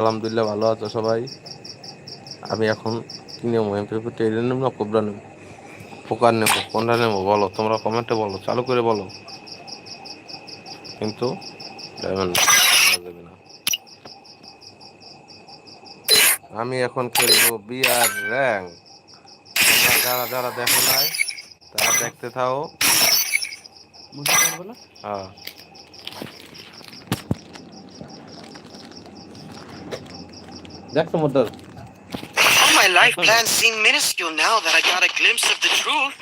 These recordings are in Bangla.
আলহামদুলিল্লাহ ভালো আছো সবাই। আমি এখন কি নেব? এমপি টেনে নেব না কোবরা নেব? ফোকার নেব? কোনটা নেব? বলো তোমরা কমেন্টে বলো চালু করে বলো। কিন্তু ডায়মন্ড দেবে না। আমি এখন খেলব বিআর র্যাঙ্ক তোমরা যারা যারা দেখো নাই তারা দেখতে থাও। হ্যাঁ। Jackson Mudder. All my life plans seem minuscule now that I got a glimpse of the truth.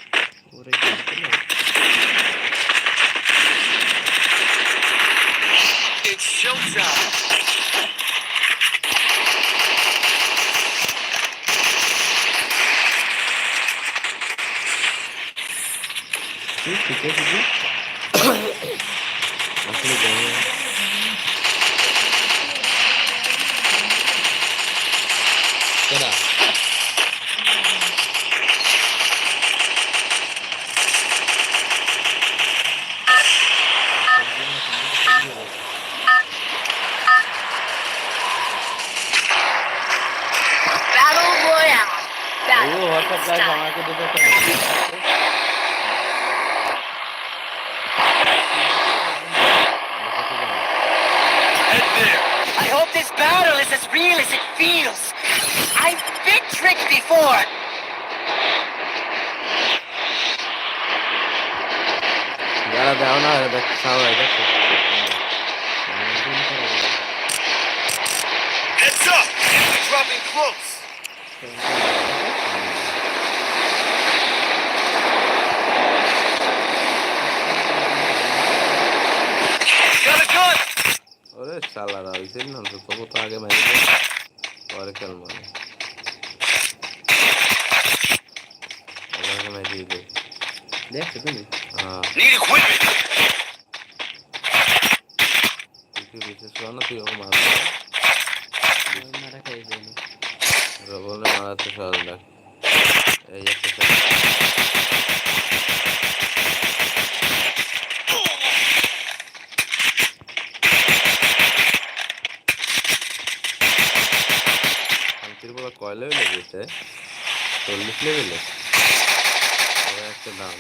It's showtime. Sim, ficou de তো জানো। Head there. I hope this battle is as real as it feels. I've been tricked before. যারা দেও না এরা দেখতে সামলাই দেখো Heads up. Enemy dropping close. ওরে শালারা হইছে না তো তবু তো আগে মেরে দে পরে খেল মানে আগে মেরে দে দেখছ তুমি হ্যাঁ Need equipment. তুই কি বিশেষ কর না তুই ওকে মারবি মারা খাই যায়নি বলে মারাতে সহজ লাগ এই একটা ছেলে। লেগেছে চল্লিশ লেভেলে একটা দাম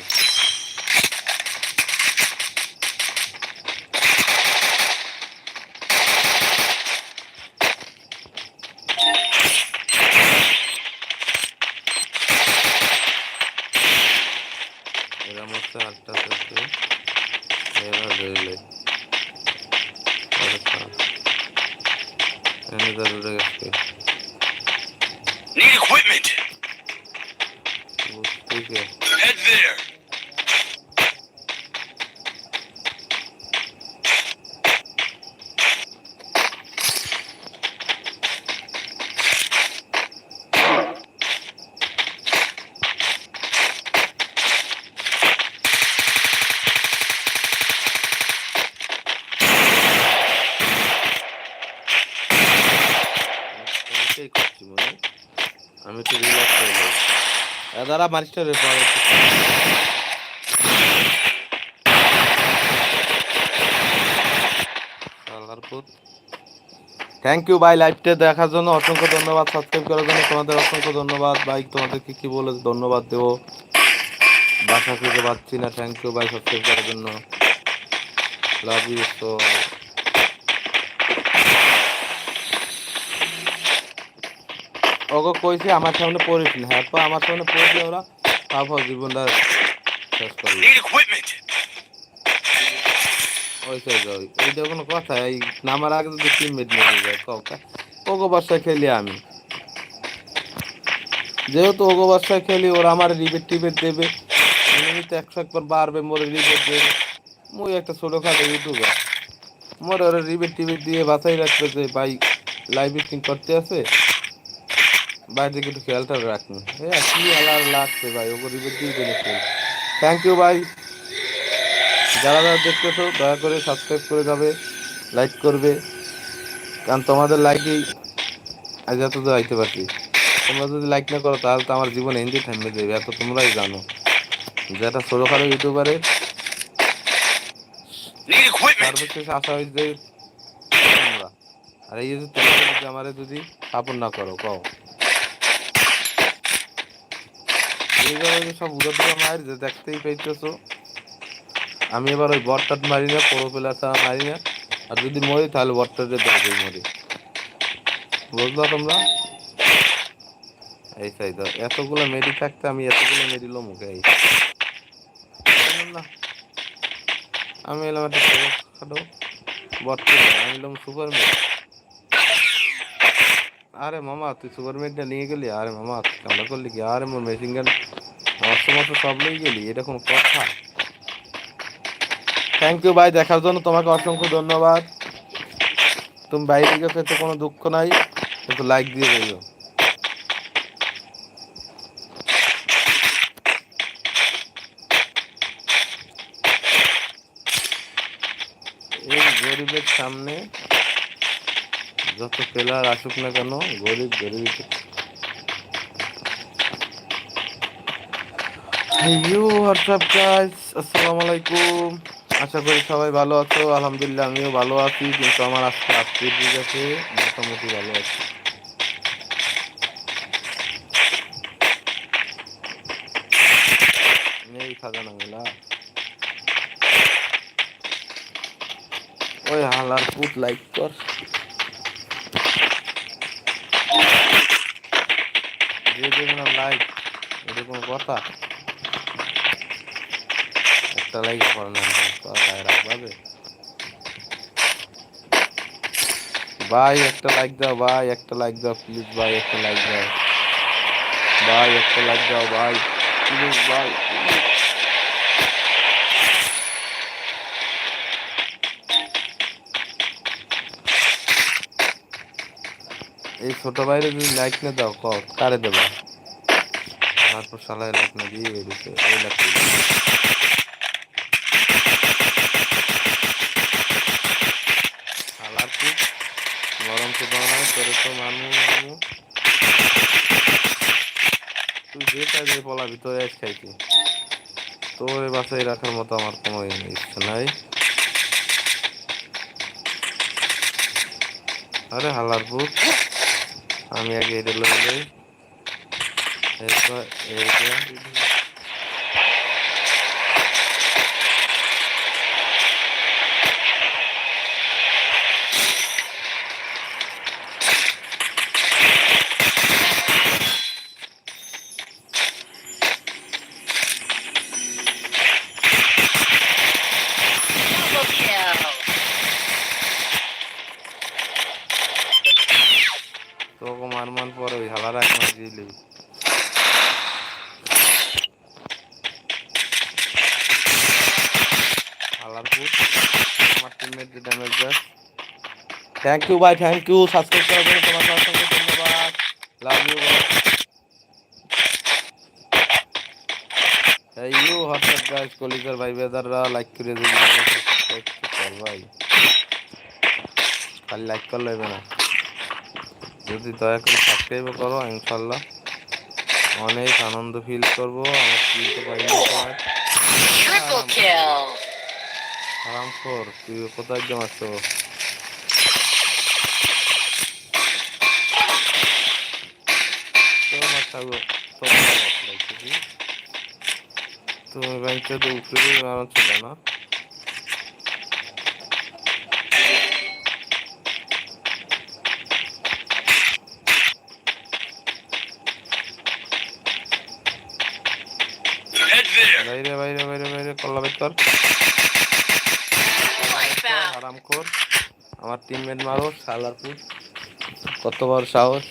আমি তো রিল্যাক্স হয়ে যাই দাদা মারিস্টার থ্যাংক ইউ ভাই লাইভটা দেখার জন্য অসংখ্য ধন্যবাদ সাবস্ক্রাইব করার জন্য তোমাদের অসংখ্য ধন্যবাদ। ভাই তোমাদেরকে কি বলে ধন্যবাদ দেবো? বাসা খুঁজে পাচ্ছি না। থ্যাংক ইউ ভাই সাবস্ক্রাইব করার জন্য। লাভ ইউ সো ওকে কইছে আমার সামনে পড়িস না হ্যাঁ তো আমার সামনে পড়লে ওরা তারপর জীবনটা শেষ করল Need equipment. ওই সাইজ ওই এইটা কোনো কথা এই নামার আগে মেট নিয়ে যায় কাউকে ওগো বাসায় খেলি আমি। যেহেতু ওগো বাসায় খেলি ওরা আমার রিবেট টিবেট দেবে। এমনিতে একশো একবার বাড়বে মোরে রিবেট দেবে। মুই একটা ছোটোখাটো ইউটিউবার মোরে ওরা রিবেট টিবেট দিয়ে বাসাই রাখবে যে ভাই লাইভ স্ট্রিম করতে আছে। বাইরে একটু খেয়ালটা রাখুন। হ্যাঁ কি আলার লাগছে ভাই? ওগো রিবেট দিয়ে দেবে থ্যাংক ইউ ভাই। যারা যারা দেখতেছো, দয়া করে সাবস্ক্রাইব করে যাবে লাইক করবে। কারণ তোমাদের লাইকই আজ এত তো আইতে পারছি। তোমরা যদি লাইক না করো, তাহলে তো আমার জীবন এনজি থামবে দেবে এত তোমরাই জানো। যেটা ছোটোখাটো ইউটিউবারে. সর্বশেষ আশা হয় যে তোমরা। আর এই যে তোমরা যদি আমারে যদি সাপোর্ট না করো, কও। যে সব উড়ে দিয়ে মারি যে দেখতেই পাইতেছো। আমি এবার ওই বটটাট মারি না পুরো প্লেয়ার ছাড়া মারি না। আর যদি মরি, তাহলে বটটাতে দেখবেই মরি। বুঝলো তোমরা? এই সাই দাও এতগুলো মেডি থাকতে আমি এতগুলো মেডি লো মুখে এই আমি এলাম একটা খাটো বটকে আমি এলাম সুপার মেড। আরে মামা, তুই সুপার মেডটা নিয়ে গেলি? আরে মামা কামড়া করলি কি? আরে মোর মেশিন গান অস্ত্র মস্ত্র সব নিয়ে গেলি? এটা কোনো কথা? থ্যাংক ইউ ভাই, দেখার জন্য তোমাকে অসংখ্য ধন্যবাদ। তুমি বাইরে গেছো এতে কোনো দুঃখ নাই, একটু লাইক দিয়ে দিও। এই গরিবের সামনে যত প্লেয়ার আসুক না কেন, গরিব গরিব আসসালামু আলাইকুম আশা করি সবাই ভালো আছো। আলহামদুলিল্লাহ, আমিও ভালো আছি, কিন্তু আমার আজকে আজকের দিক আছে, মোটামুটি ভালো আছি। নেই খাজানা মেলা ওই হালার পুট লাইক কর। দিয়ে দেবে না লাইক এটা কোনো কথা একটা লাইক করে না তো গায়ে রাখবে ভাই একটা লাইক দাও ভাই একটা লাইক দাও প্লিজ ভাই একটা লাইক দাও ভাই একটা লাইক দাও ভাই প্লিজ ভাই এই ছোট বাইরে যদি লাইক না দাও ক কারে দেবা? তারপর শালায় লাইক না দিয়ে বেরিয়েছে ওই লাইক শালার কি? গরম তো বানায় তোরে তো মানু মানু তুই যে বলা ভিতরে এক খাইছি তোর বাসায় রাখার মতো আমার কোনো ইচ্ছা নাই। আরে হালার পুত আমি আগে এটা লয়ে এরপর এইটা তোকে মার মান পরে ওই হালার এক মাস দিলি হালার পুত আমার টিমমেট যে ড্যামেজ দেয়। থ্যাংক ইউ ভাই থ্যাংক ইউ সাবস্ক্রাইব করার জন্য তোমাকে অসংখ্য ধন্যবাদ। লাভ ইউ এই ইউ হোয়াটসঅ্যাপ গাইস কলিজার ভাই বেদাররা লাইক করে দিন ভাই খালি লাইক করলে হবে না। যদি দয়া করে সাবস্ক্রাইব করো ইনশাল্লাহ অনেক আনন্দ ফিল করব আমার পারি তুই কোথায় জমাচ্ছ তুমি ব্যাংকে তো উপরে মারা ছিল না? বাইরে বাইরে বাইরে বাইরে কল্লা বের আরাম কর আমার টিমমেট মারো শালারপুর কত বড় সাহস?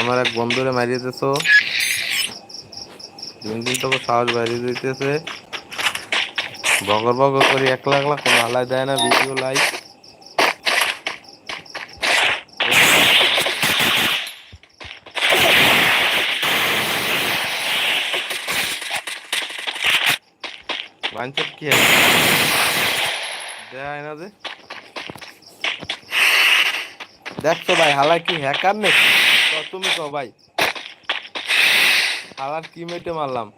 আমার এক বন্ধুরে মারিয়ে দিতেছো দিন দিন তোকে সাহস বাইরে দিতেছে। বগর বগর করে, একলা একলা কোনো আলাই দেয় না ভিডিও লাইক দেখছ ভাই হালার কি হ্যাকার নেই? তুমি তো ভাই। হালার কি মেটে মারলাম?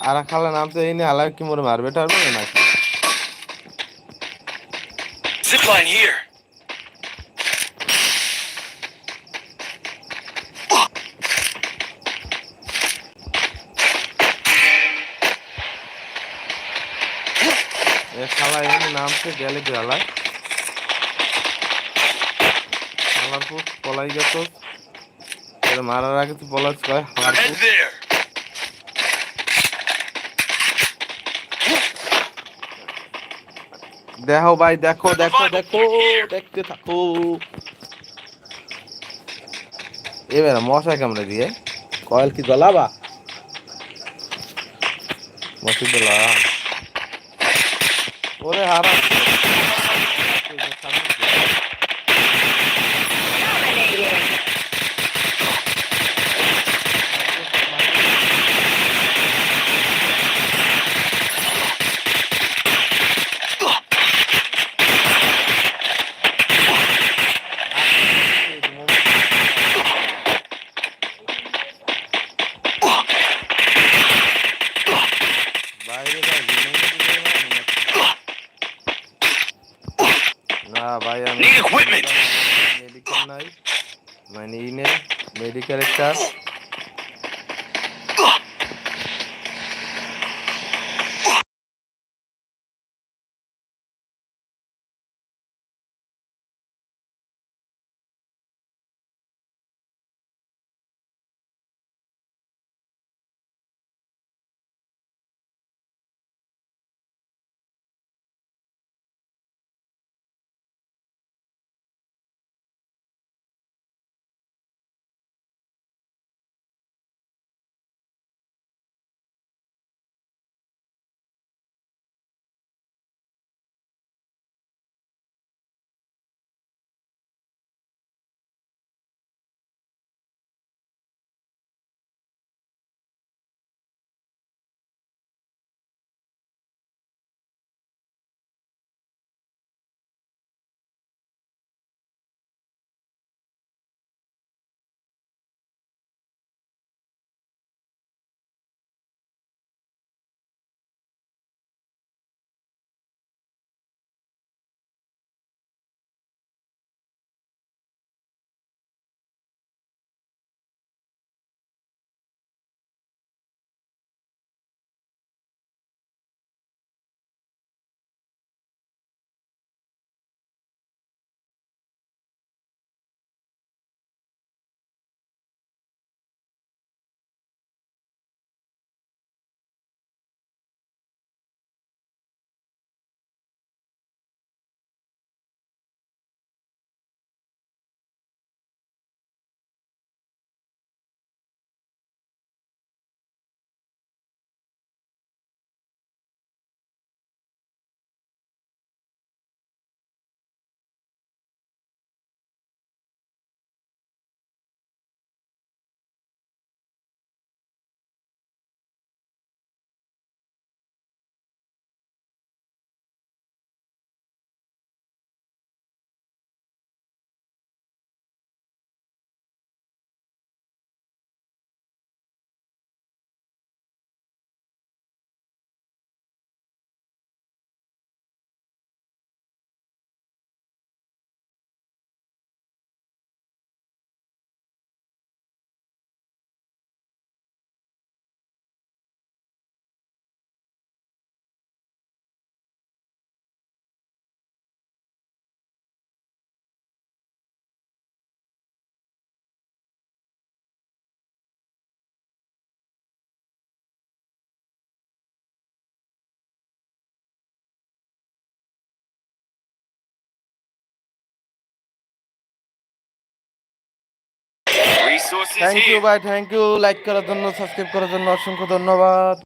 আর খালা নাম তো এই নিয়ে হালার কি মোরে মারবে টারবে নাকি খালা এমনি নামছে গেলে গেলায় পলাই গেছ। মারার আগে কয় there. দেখো ভাই দেখো দেখো দেখো দেখতে থাকো। এবার মশা কামড়ে দিয়ে? কয়েল কি জ্বলাবা? মশি জ্বলা। ওরে হারা Gracias. থ্যাংক ইউ ভাই থ্যাংক ইউ লাইক করার জন্য সাবস্ক্রাইব করার জন্য অসংখ্য ধন্যবাদ।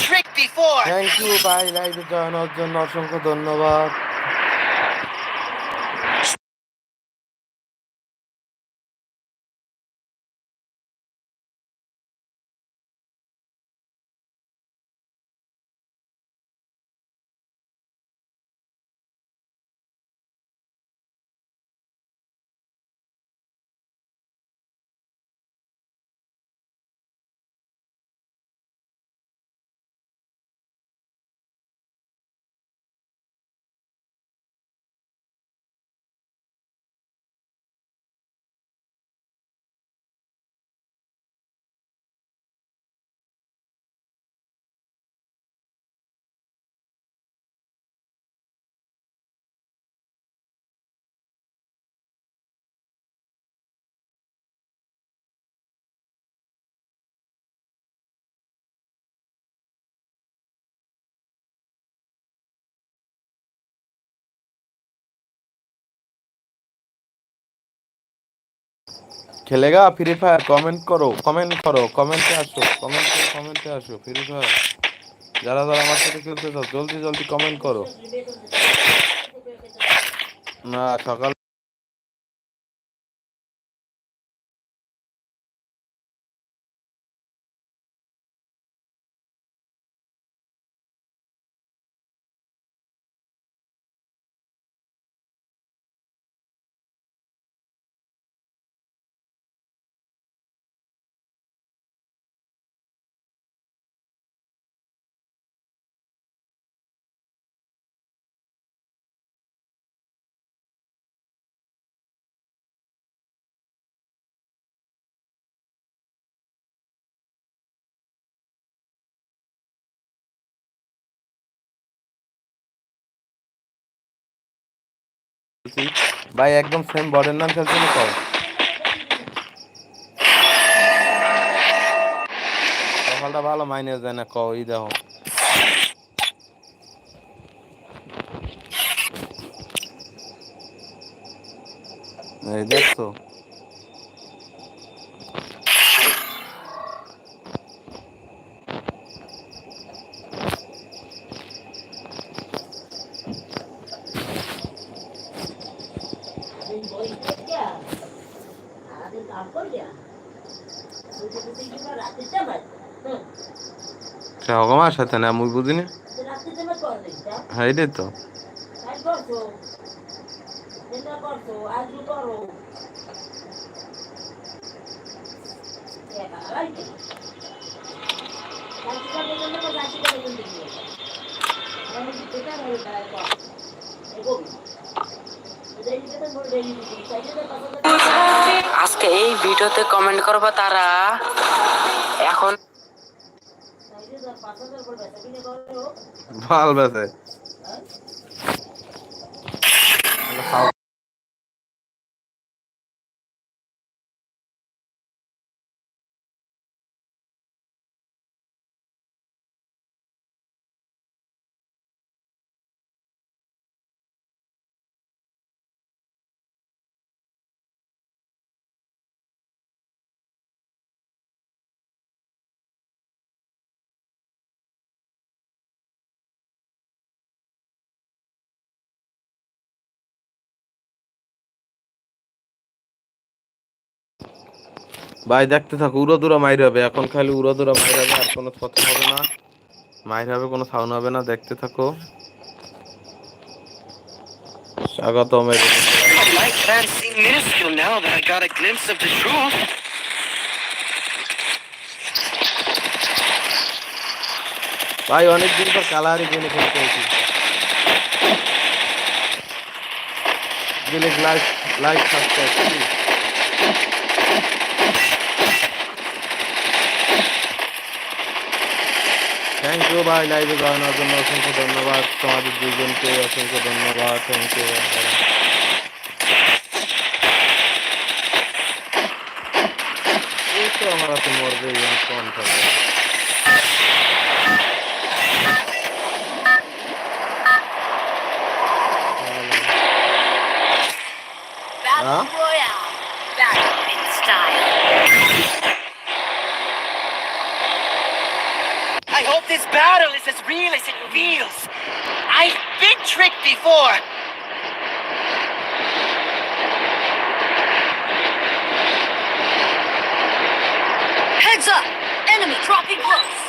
Tricked before. থ্যাংক ইউ ভাই লাইভে জয়েন হওয়ার জন্য অসংখ্য ধন্যবাদ খেলেগা? ফ্রি ফায়ার কমেন্ট করো কমেন্ট করো কমেন্টে আসো কমেন্ট কমেন্টে আসো, ফ্রি ফায়ার। যারা যারা আমার সাথে খেলতে চাও, জলদি জলদি কমেন্ট করো। না, সকাল ভাই, একদম সেম বডের নাম খেলছে না কল সকালটা ভালো, মাইনে যায় না, কও, এই দেখো। দেখছ? হগমার সাথে না মুই বুঝিনি। হ্যাঁ এটাই তো। আজকে এই ভিডিওতে কমেন্ট করবে তারা এখন ভালো বেছে ভাই, দেখতে থাকো উড়ো দুরা মাইর হবে। এখন খালি উড়ো দুরা মাইর হবে, আর কোনো কথা হবে না। মাইর হবে, কোনো সাউন্ড হবে না, দেখতে থাকো। স্বাগতম. ভাই, অনেকদিন পর কালারি গেলে খেলতে হয়েছি। গেলে like like subscribe thank you ভাই লাইভে জয়েন হওয়ার জন্য অসংখ্য ধন্যবাদ তোমাদের দুজনকে অসংখ্য ধন্যবাদ থ্যাংক ইউ এই তো আমার হাতে মরবে কোন This battle is as real as it feels. I've been tricked before. Heads up! Enemy dropping close.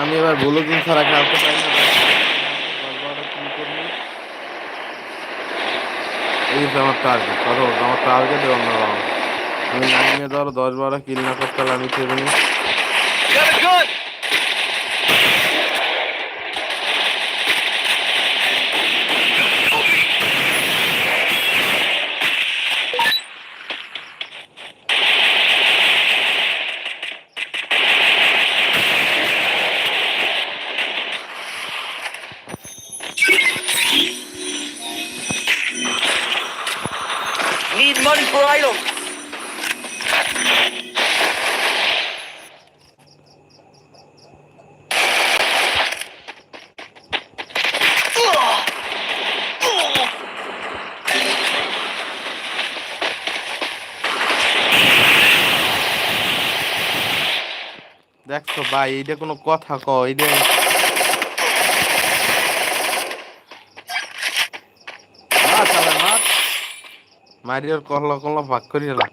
আমি এবার বলো দিন ছাড়া খেলতে পারি না। এই আমার টার্গেট ধরো আমার টার্গেট round। আমি নাইনে ধরো দশ বারো কিল না করতে পারলে আমি সেভেনে ভাই এটা কোনো কথা ক এটা মারিয়ার কল কল ভাগ করি এলা